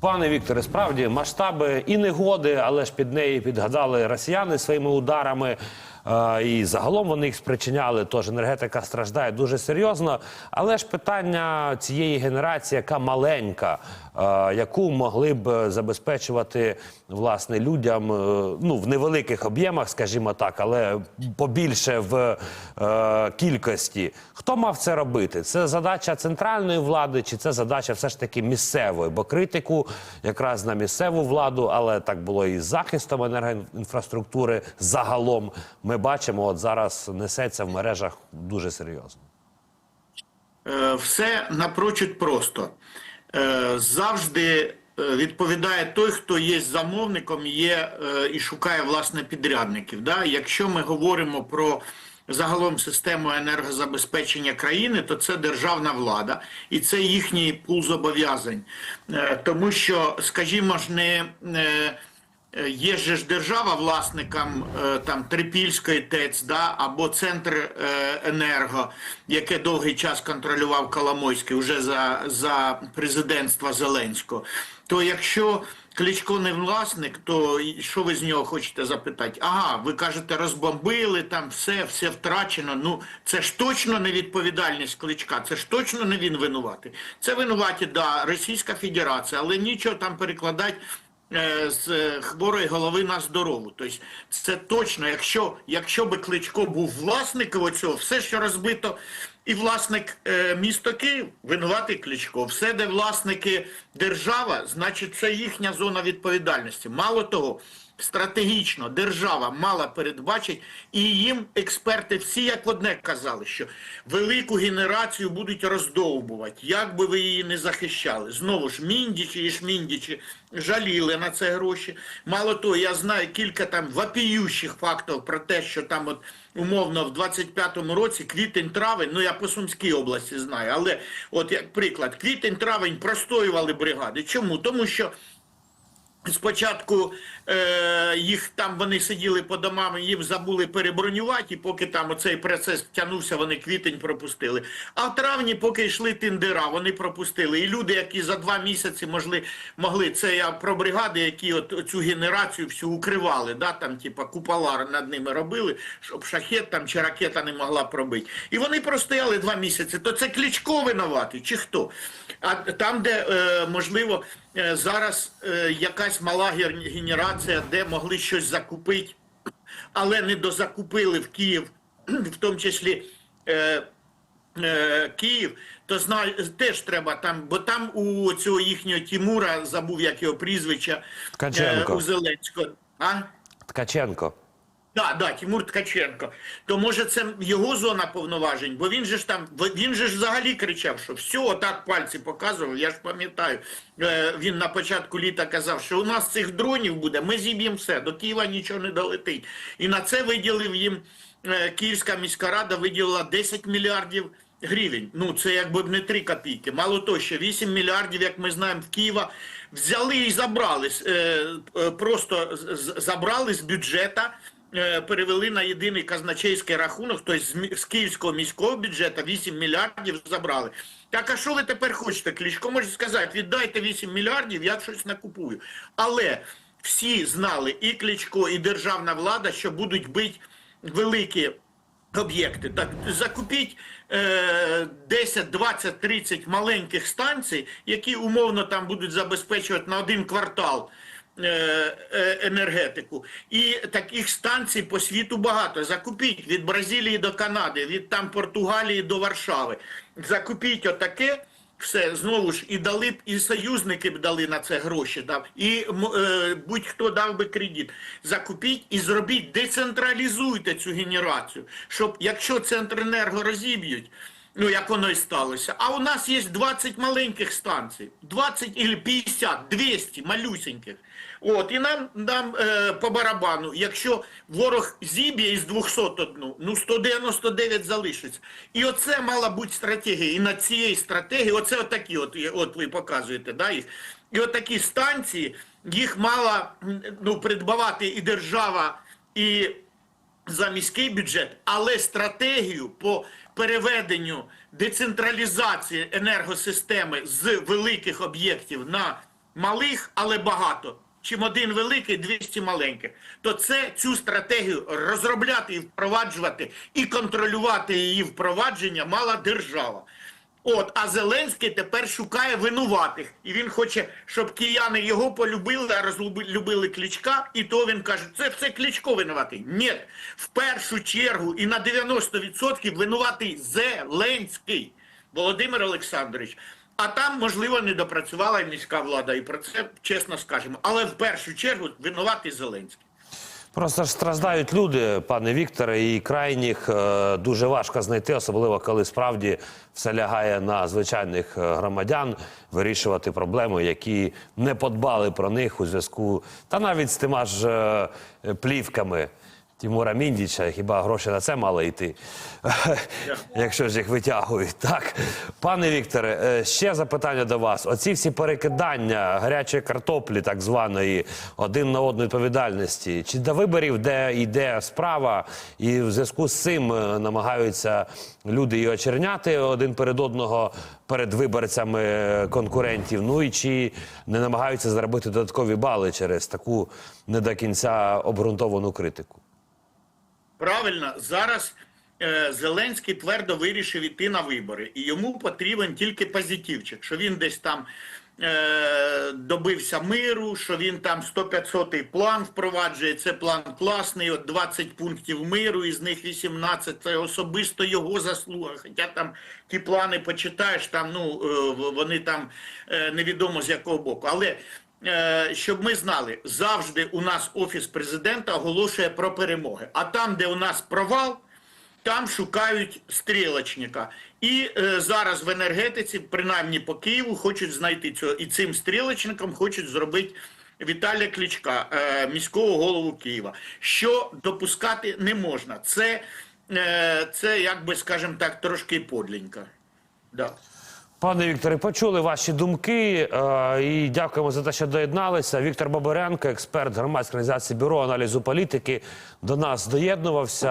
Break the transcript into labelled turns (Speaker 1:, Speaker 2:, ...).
Speaker 1: Пане Вікторе, справді масштаби і негоди, але ж під неї підгадали росіяни своїми ударами. І загалом вони їх спричиняли. Тож енергетика страждає дуже серйозно. Але ж питання цієї генерації, яка маленька, яку могли б забезпечувати власне людям е, ну в невеликих об'ємах, скажімо так, але побільше в е, кількості. Хто мав це робити? Це задача центральної влади, чи це задача все ж таки місцевої? Бо критику якраз на місцеву владу, але так було і з захистом енергоінфраструктури загалом. Ми бачимо, от зараз несеться в мережах дуже серйозно.
Speaker 2: Е, все напрочуд просто. Е, Завжди е, відповідає той, хто є замовником є, і шукає власне підрядників. Якщо ми говоримо про загалом систему енергозабезпечення країни, то це державна влада і це їхній пул зобов'язань. Тому що, скажімо ж, не. Е, Є ж держава власником е, там Трипільської ТЕЦ, да, або Центр е, енерго, яке довгий час контролював Коломойський уже за, за президентства Зеленського. То якщо Кличко не власник, то що ви з нього хочете запитати? Ага, ви кажете, розбомбили там все, все втрачено. Ну це ж точно не відповідальність кличка, це ж точно не він винуватий. Це винуваті, да, Російська Федерація, але нічого там перекладати з е, хворої голови на здорову. Тобто це точно, якщо, якщо би Кличко був власником оцього, все, що розбито, і власник е, місто Київ, винуватий Кличко. Все, де власники держава, значить це їхня зона відповідальності. Мало того, стратегічно держава мала передбачити, і їм експерти всі як одне казали, що велику генерацію будуть роздовбувати, як би ви її не захищали. Знову ж міндічі і шміндічі жаліли на це гроші. Мало того, я знаю кілька там вапіющих фактів про те, що там от умовно в 25-му році квітень-травень, ну я по Сумській області знаю, але от як приклад, квітень-травень простоювали бригади. Чому? Тому що Спочатку е, їх там вони сиділи по домам, їм забули перебронювати, і поки там оцей процес тягнувся, вони квітень пропустили. А в травні, поки йшли тендера, вони пропустили. І люди, які за два місяці могли, могли це я про бригади, які от цю генерацію всю укривали, да, там, типа купола над ними робили, щоб шахет там чи ракета не могла пробити. І вони простояли два місяці. То це Кличко винуватий чи хто? А там, де е, можливо. Е, Зараз е, якась мала генерація, де могли щось закупити, але не дозакупили в Київ, в тому числі е, Київ, то знає, теж треба там, бо там у цього їхнього Тімура, забув як його прізвище,
Speaker 1: Ткаченко.
Speaker 2: у Зеленського. А?
Speaker 1: Ткаченко.
Speaker 2: Да, да, Тимур Ткаченко. То може це його зона повноважень, бо він же ж там, він же ж взагалі кричав, що все, отак пальці показував. Я ж пам'ятаю, е, він на початку літа казав, що у нас цих дронів буде, ми зіб'ємо все, до Києва нічого не долетить. І на це виділив їм е, Київська міська рада виділила 10 мільярдів гривень. Ну це якби не 3 копійки. Мало того, що 8 мільярдів, як ми знаємо, в Києва взяли і забрали, е, просто забрали з бюджета перевели на єдиний казначейський рахунок, тобто з, київського міського бюджету 8 мільярдів забрали. Так а що ви тепер хочете? Кличко може сказати, віддайте 8 мільярдів, я щось накупую. Але всі знали, і Кличко, і державна влада, що будуть бити великі об'єкти. Так закупіть е, 10, 20, 30 маленьких станцій, які умовно там будуть забезпечувати на один квартал е, е, енергетику. І таких станцій по світу багато. Закупіть від Бразилії до Канади, від там Португалії до Варшави. Закупіть отаке. Все знову ж і дали б, і союзники б дали на це гроші, дав, і е, будь-хто дав би кредит. Закупіть і зробіть, децентралізуйте цю генерацію, щоб якщо Центренерго розіб'ють, ну як воно і сталося. А у нас є 20 маленьких станцій, 20 або 50, 200 малюсеньких. От, і нам, нам е, по барабану, якщо ворог зіб'є із 201, ну 199 залишиться. І оце мала бути стратегія. І на цієї стратегії, оце отакі, от, от ви показуєте, да, їх. І отакі станції, їх мала ну, придбавати і держава, і за міський бюджет, але стратегію по переведенню децентралізації енергосистеми з великих об'єктів на малих, але багато. Чим один великий, 200 маленьких, то це цю стратегію розробляти і впроваджувати і контролювати її впровадження мала держава. От, а Зеленський тепер шукає винуватих, і він хоче, щоб кияни його полюбили, а розлюбили Кличка, і то він каже, це все Кличко винуватий. Ні, в першу чергу і на 90% винуватий Зеленський Володимир Олександрович. А там, можливо, не допрацювала міська влада, і про це чесно скажемо. Але в першу чергу винуватий Зеленський.
Speaker 1: Просто ж страждають люди, пане Вікторе, і крайніх е, дуже важко знайти, особливо коли справді все лягає на звичайних е, громадян, вирішувати проблеми, які не подбали про них у зв'язку та навіть з тима ж е, плівками. Тимура Міндіча, хіба гроші на це мали йти, якщо ж їх витягують. Так, пане Вікторе, е, ще запитання до вас. Оці всі перекидання гарячої картоплі, так званої, один на одну відповідальності. Чи до виборів, де йде справа, і в зв'язку з цим е, намагаються люди її очерняти один перед одного перед виборцями е, конкурентів? Ну і чи не намагаються заробити додаткові бали через таку не до кінця обґрунтовану критику?
Speaker 2: Правильно, зараз е, Зеленський твердо вирішив іти на вибори, і йому потрібен тільки позитивчик, що він десь там е, добився миру, що він там 100-500 план впроваджує. Це план класний, от 20 пунктів миру, із них 18 це особисто його заслуга. Хоча там ті плани почитаєш, там ну е, вони там е, невідомо з якого боку. Але щоб ми знали, завжди у нас офіс президента оголошує про перемоги. А там, де у нас провал, там шукають стрілочника. І е, зараз в енергетиці, принаймні по Києву, хочуть знайти цього. І цим стрілочником хочуть зробити Віталія Кличка, е, міського голову Києва. Що допускати не можна. Це, е, це як би, скажімо так, трошки подленька. Да.
Speaker 1: Пане Вікторе, почули ваші думки е, і дякуємо за те, що доєдналися. Віктор Бабаренко, експерт громадської організації бюро аналізу політики, до нас доєднувався.